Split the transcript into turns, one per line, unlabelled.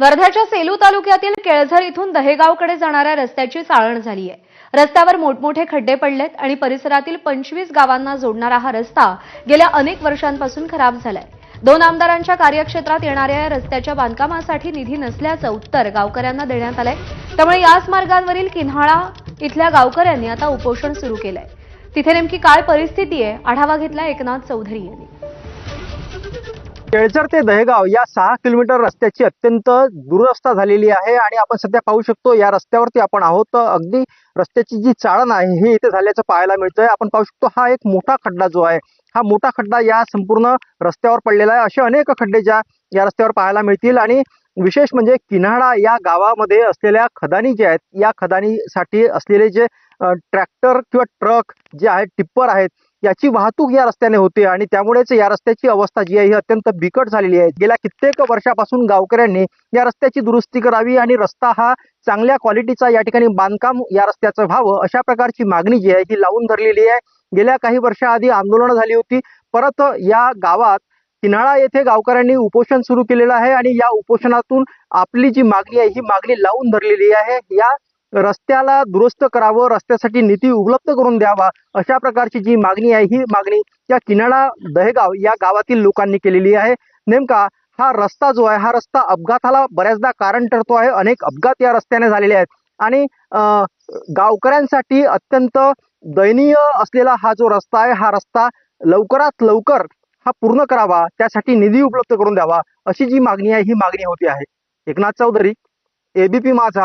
वर्ध्याच्या सेलू तालुक्यातील केळझर इथून दहेगावकडे जाणाऱ्या रस्त्याची चाळण झाली आहे रस्त्यावर मोठमोठे खड्डे पडलेत आणि परिसरातील पंचवीस गावांना जोडणारा हा रस्ता गेल्या अनेक वर्षांपासून खराब झालाय. दोन आमदारांच्या कार्यक्षेत्रात येणाऱ्या या रस्त्याच्या बांधकामासाठी निधी नसल्याचं उत्तर गावकऱ्यांना देण्यात आलंय. त्यामुळे याच मार्गांवरील किन्हाळा इथल्या गावकऱ्यांनी आता उपोषण सुरू केलंय. तिथे नेमकी काय परिस्थिती आहे? आढावा घेतला एकनाथ चौधरी यांनी.
केळझर ते दहेगाव या सहा किलोमीटर रस्त्याची अत्यंत दुरवस्था झालेली आहे आणि आपण सध्या पाहू शकतो या रस्त्यावरती आपण आहोत. तर अगदी रस्त्याची जी चाळण आहे हे इथे झाल्याचं पाहायला मिळतंय. आपण पाहू शकतो हा एक मोठा खड्डा जो आहे हा मोठा खड्डा या संपूर्ण रस्त्यावर पडलेला आहे. असे अनेक खड्डे ज्या या रस्त्यावर पाहायला मिळतील आणि विशेष म्हणजे किन्हाळा या गावामध्ये असलेल्या खदानी जे आहेत या खदानीसाठी असलेले जे ट्रॅक्टर किंवा ट्रक जे आहेत टिप्पर आहेत याची वाहतूक या रस्त्याने होते आणि त्यामुळेच या रस्त्याची अवस्था जी आहे ही अत्यंत बिकट झालेली आहे. गेल्या कित्येक वर्षापासून गावकऱ्यांनी या रस्त्याची दुरुस्ती करावी आणि रस्ता हा चांगल्या क्वालिटीचा या ठिकाणी बांधकाम या रस्त्याचं व्हावं अशा प्रकारची मागणी जी आहे ही लावून धरलेली आहे. गेल्या काही वर्षाआधी आंदोलनं झाली होती. परत या गावात किन्हाळा येथे गावकऱ्यांनी उपोषण सुरू केलेलं आहे आणि या उपोषणातून आपली जी मागणी आहे ही मागणी लावून धरलेली आहे. या रस्त्याला दुरुस्त करावं रस्त्यासाठी निधी उपलब्ध करून द्यावा अशा प्रकारची जी मागणी आहे ही मागणी या किनाळा दहेगाव या गावातील लोकांनी केलेली आहे. नेमका हा रस्ता जो आहे हा रस्ता अपघाताला बऱ्याचदा कारण ठरतो आहे. अनेक अपघात या रस्त्याने झालेले आहेत. आणि अं, गावकऱ्यांसाठी अत्यंत दयनीय असलेला हा जो रस्ता आहे हा रस्ता लवकरात लवकर हा पूर्ण करावा त्यासाठी निधी उपलब्ध करून द्यावा अशी जी मागणी आहे ही मागणी होती आहे. एकनाथ चौधरी एबीपी माझा.